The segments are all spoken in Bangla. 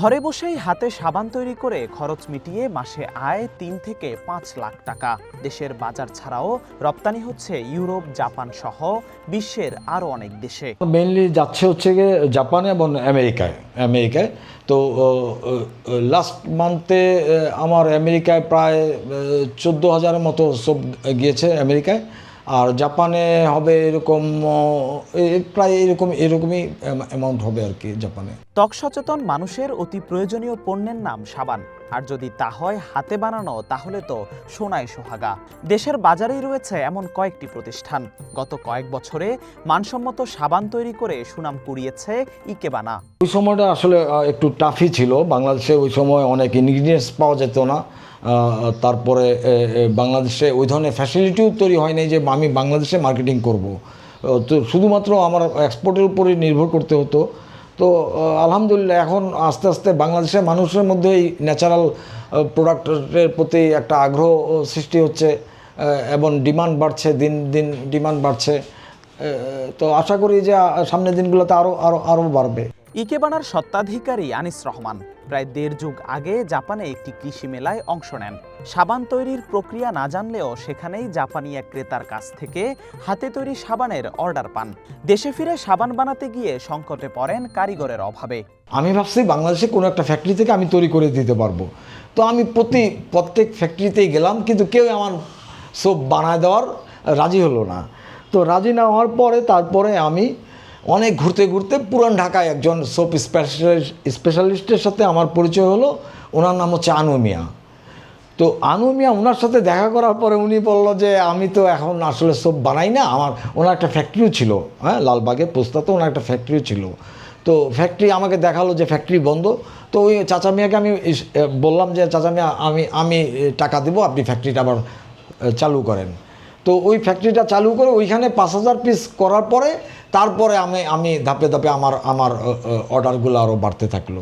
ঘরে বসেই হাতে সাবান তৈরি করে খরচ মিটিয়ে মাসে আয় তিন থেকে পাঁচ লাখ টাকা। দেশের বাজার ছাড়াও রপ্তানি হচ্ছে ইউরোপ, জাপান সহ বিশ্বের আরও অনেক দেশে। মেনলি যাচ্ছে হচ্ছে গিয়ে জাপানে এবং আমেরিকায় আমেরিকায়। তো লাস্ট মান্থে আমার আমেরিকায় প্রায় চোদ্দ হাজারের মতো সব গিয়েছে আমেরিকায়। আর জাপানে হবে এরকম প্রায় এরকম এরকমই অ্যামাউন্ট হবে আর কি জাপানে ত্বক সচেতন মানুষের অতি প্রয়োজনীয় পণ্যের নাম সাবান। আর যদি তা হয় হাতে বানানো তাহলে তো সোনায় সোহাগা। দেশের বাজারেই রয়েছে এমন কয়েকটি প্রতিষ্ঠান। গত কয়েক বছরে মানসম্মত সাবান তৈরি করে সুনাম কুড়িয়েছে ইকেবানা। ওই সময়টা আসলে একটু টাফই ছিল। বাংলাদেশে ওই সময় অনেক ইনগ্রিডিয়েন্টস পাওয়া যেত না। তারপরে বাংলাদেশে ওই ধরনের ফ্যাসিলিটিও তৈরি হয়নি যে আমি বাংলাদেশে মার্কেটিং করব। তো শুধুমাত্র আমার এক্সপোর্টের উপরে নির্ভর করতে হতো। তো আলহামদুলিল্লাহ এখন আস্তে আস্তে বাংলাদেশের মানুষের মধ্যে এই ন্যাচারাল প্রোডাক্টের প্রতি একটা আগ্রহ সৃষ্টি হচ্ছে এবং ডিমান্ড বাড়ছে, দিন দিন ডিমান্ড বাড়ছে তো আশা করি যে সামনের দিনগুলোতে আরও আরও আরও বাড়বে। ইকেবানার সত্ত্বাধিকারী আনিস রহমান প্রায় দেড় যুগ আগে জাপানে একটি কৃষি মেলায় অংশ নেন। সাবান তৈরির প্রক্রিয়া না জানলেও সেখানেই জাপানি এক ক্রেতার কাছ থেকে হাতে তৈরি সাবানের অর্ডার পান। দেশে ফিরে সাবান বানাতে গিয়ে সংকটে পড়েন কারিগরের অভাবে। আমি ভাবছি বাংলাদেশে কোনো একটা ফ্যাক্টরি থেকে আমি তৈরি করে দিতে পারব। তো আমি প্রতি প্রত্যেক ফ্যাক্টরিতেই গেলাম, কিন্তু কেউ আমার সোপ বানায় দেওয়ার রাজি হলো না। তো রাজি না হওয়ার পরে তারপরে আমি অনেক ঘুরতে ঘুরতে পুরান ঢাকায় একজন সোপ স্পেশালিস্ট স্পেশালিস্টের সাথে আমার পরিচয় হলো, ওনার নাম হচ্ছে আনু মিয়া। তো আনু মিয়া ওনার সাথে দেখা করার পরে উনি বলল যে, আমি তো এখন আসলে সোপ বানাই না, আমার, ওনার একটা ফ্যাক্টরিও ছিল হ্যাঁ লালবাগে, পোস্তাতে ওনার একটা ফ্যাক্টরিও ছিল। তো ফ্যাক্টরি আমাকে দেখাল যে ফ্যাক্টরি বন্ধ। তো ওই চাচা মিয়াকে আমি বললাম যে, চাচা মিয়া, আমি আমি টাকা দেবো, আপনি ফ্যাক্টরিটা আবার চালু করেন। তো ওই ফ্যাক্টরিটা চালু করে ওইখানে পাঁচ হাজার পিস করার পরে, তারপরে আমি আমি ধাপে ধাপে আমার আমার অর্ডারগুলো আরও বাড়তে থাকল।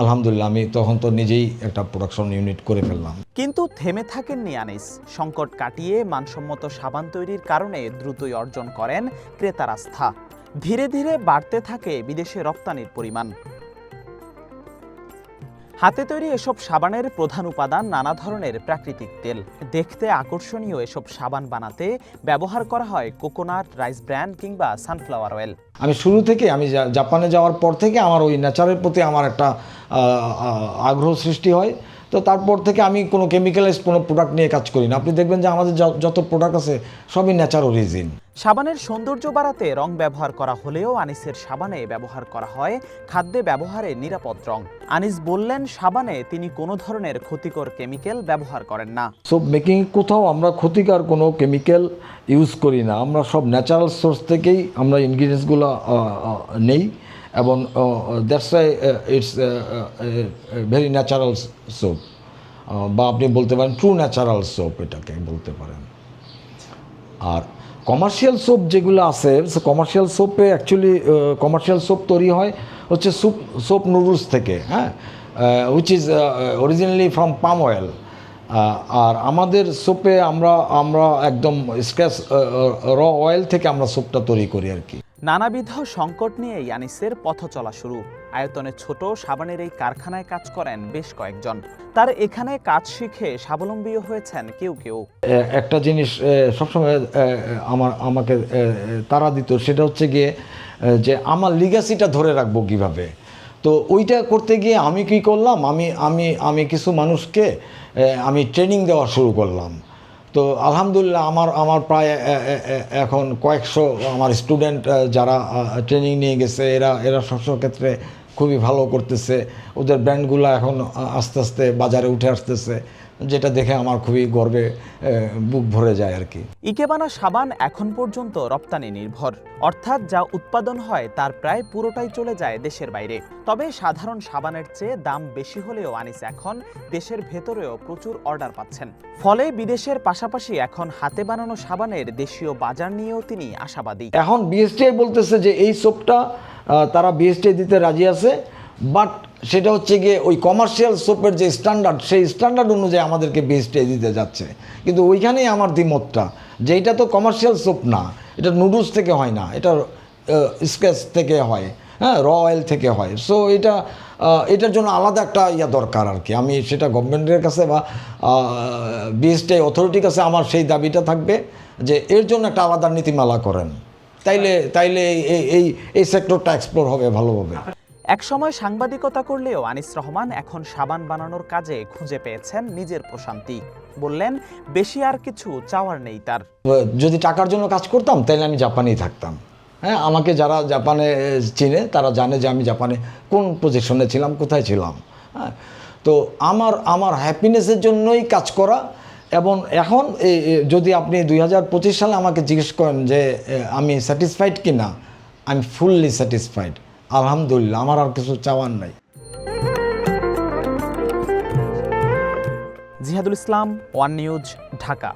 আলহামদুলিল্লাহ, আমি তখন তো নিজেই একটা প্রোডাকশন ইউনিট করে ফেললাম। কিন্তু থেমে থাকেননি আনিস। সংকট কাটিয়ে মানসম্মত সাবান তৈরির কারণে দ্রুতই অর্জন করেন ক্রেতার আস্থা। ধীরে ধীরে বাড়তে থাকে বিদেশে রপ্তানির পরিমাণ। হাতে তৈরি এসব সাবানের প্রধান উপাদান নানা ধরনের প্রাকৃতিক তেল। দেখতে আকর্ষণীয় এসব সাবান বানাতে ব্যবহার করা হয় কোকোনাট, রাইস ব্র্যান্ড কিংবা সানফ্লাওয়ার অয়েল। আমি শুরু থেকে, আমি জাপানে যাওয়ার পর থেকে আমার ওই নেচারের প্রতি আমার একটা আগ্রহ সৃষ্টি হয়। তো তারপর থেকে আমি কোনো কেমিক্যালাইজ কোনো প্রোডাক্ট নিয়ে কাজ করি না। আপনি দেখবেন যে আমাদের যত প্রোডাক্ট আছে সবই ন্যাচার অরিজিন সাবানের সৌন্দর্য বাড়াতে রং ব্যবহার করা হলেও আনিসের সাবানে ব্যবহার করা হয় খাদ্যে ব্যবহারে নিরাপদ রং। আনিস বললেন সাবানে তিনি কোনো ধরনের ক্ষতিকর কেমিক্যাল ব্যবহার করেন না। সোপ মেকিং কোথাও আমরা ক্ষতিকর কোনো কেমিক্যাল ইউজ করি না। আমরা সব ন্যাচারাল সোর্স থেকেই আমরা ইনগ্রিডিয়েন্টসগুলো নেই। এবং that's why it's very natural soap বা আপনি বলতে পারেন ট্রু ন্যাচারাল সোপ এটাকে বলতে পারেন। আর কমার্শিয়াল সোপ যেগুলো আছে কমার্শিয়াল সোপে অ্যাকচুয়ালি কমার্শিয়াল সোপ তৈরি হয় হচ্ছে সুপ সোপ নুডলস থেকে হ্যাঁ? Which is originally from palm oil আর আমাদের সোপে আমরা আমরা একদম স্ক্র্যাচ র অয়েল থেকে আমরা সোপটা তৈরি করি আর কি। নানাবিধ সংকট নিয়ে আনিসের পথ চলা শুরু। আয়তনে ছোট সাবানের এই কারখানায় কাজ করেন বেশ কয়েকজন। তার এখানে কাজ শিখে স্বাবলম্বীও হয়েছেন কেউ কেউ। একটা জিনিস সবসময় আমার আমাকে এ, দিত সেটা হচ্ছে গিয়ে যে আমার লিগাসিটা ধরে রাখব কীভাবে? তো ওইটা করতে গিয়ে আমি কি করলাম? আমি আমি আমি কিছু মানুষকে আমি ট্রেনিং দেওয়া শুরু করলাম। তো আলহামদুলিল্লাহ আমার আমার প্রায় এখন কয়েকশো আমার স্টুডেন্ট যারা ট্রেনিং নিয়ে গেছে, এরা এরা সব ক্ষেত্রে খুবই ভালো করতেছে। ওদের ব্র্যান্ডগুলো এখন আস্তে আস্তে বাজারে উঠে আসতেছে যেটা দেখে আমার খুবই গর্বে বুক ভরে যায় আর কি। ইকেবানা সাবান এখন পর্যন্ত রপ্তানি নির্ভর। অর্থাৎ যা উৎপাদন হয় তার প্রায় পুরোটাই চলে যায় দেশের বাইরে। তবে সাধারণ সাবানের চেয়ে দাম বেশি হলেও আনিস এখন দেশের ভেতরেও প্রচুর অর্ডার পাচ্ছেন। ফলে বিদেশের পাশাপাশি এখন হাতে বানানো সাবানের দেশীয় বাজার নিয়েও তিনি আশাবাদী। এখন বিএসটিআই বলতেছে যে এই সোপটা তারা বিএসটিআই দিতে রাজি আছে বাট সেটা হচ্ছে গিয়ে ওই কমার্শিয়াল সোপের যে স্ট্যান্ডার্ড সেই স্ট্যান্ডার্ড অনুযায়ী আমাদেরকে বিএসটিআই দিতে যাচ্ছে। কিন্তু ওইখানেই আমার দ্বিমতটা, যে এটা তো কমার্শিয়াল সোপ না, এটা নুডলস থেকে হয় না, এটা স্কেচ থেকে হয় হ্যাঁ র অয়েল থেকে হয়। সো এটা এটার জন্য আলাদা একটা ইয়া দরকার আর কি। আমি সেটা গভর্নমেন্টের কাছে বা বিএসটি অথরিটির কাছে আমার সেই দাবিটা থাকবে, যে এর জন্য একটা আলাদা নীতিমালা করেন। তাইলে তাইলে এই এই এই সেক্টরটা এক্সপ্লোর হবে ভালোভাবে। একসময় সাংবাদিকতা করলেও আনিস রহমান এখন সাবান বানানোর কাজে খুঁজে পেয়েছেন নিজের প্রশান্তি। বললেন বেশি আর কিছু চাওয়ার নেই তার। যদি টাকার জন্য কাজ করতাম তাহলে আমি জাপানেই থাকতাম। হ্যাঁ আমাকে যারা জাপানে চিনে তারা জানে যে আমি জাপানে কোন পজিশনে ছিলাম কোথায় ছিলাম। হ্যাঁ তো আমার আমার হ্যাপিনেসের জন্যই কাজ করা এবং এখন যদি আপনি দুই হাজার পঁচিশ সালে আমাকে জিজ্ঞেস করেন যে আমি স্যাটিসফাইড কি না আমি ফুললি স্যাটিসফাইড আলহামদুলিল্লাহ, আমার আর কিছু চাওয়ার নাই। Jihadul Islam, One News, Dhaka.